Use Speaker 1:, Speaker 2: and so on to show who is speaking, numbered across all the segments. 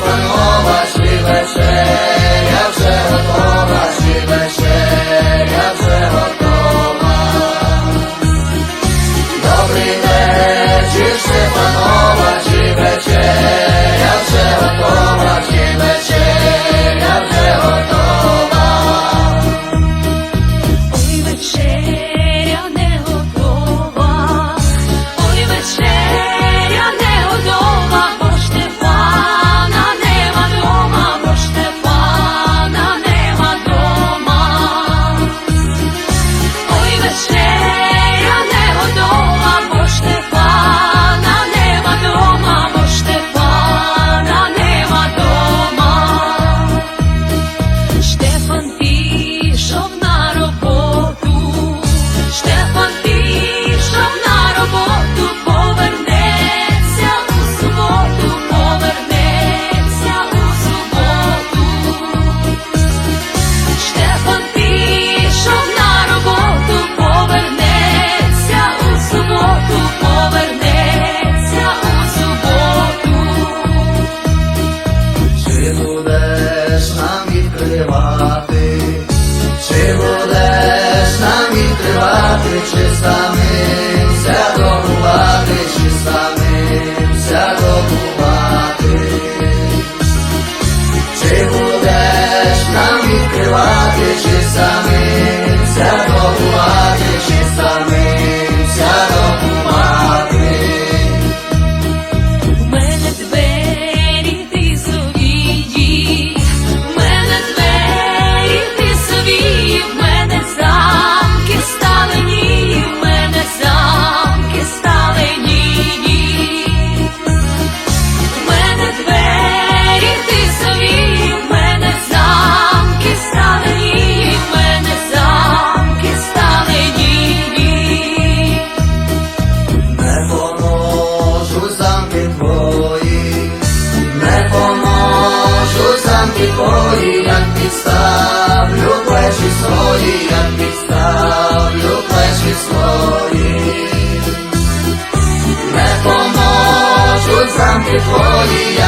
Speaker 1: панова, живе. la ropa. сам ти твоя.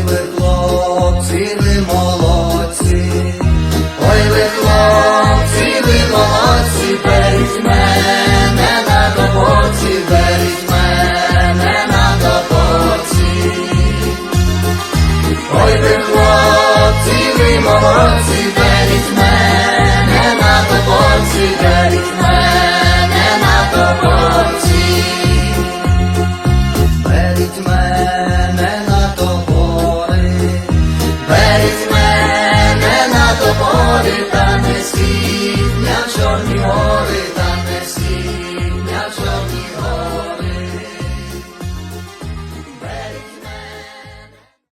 Speaker 2: Ой
Speaker 1: ви хлопці, ви молодці, ой ви хлопці, ви молодці, беріть мене на добоці, беріть мене на добоці. Ой ви хлопці, ви молодці, беріть мене на добоці, беріть мене.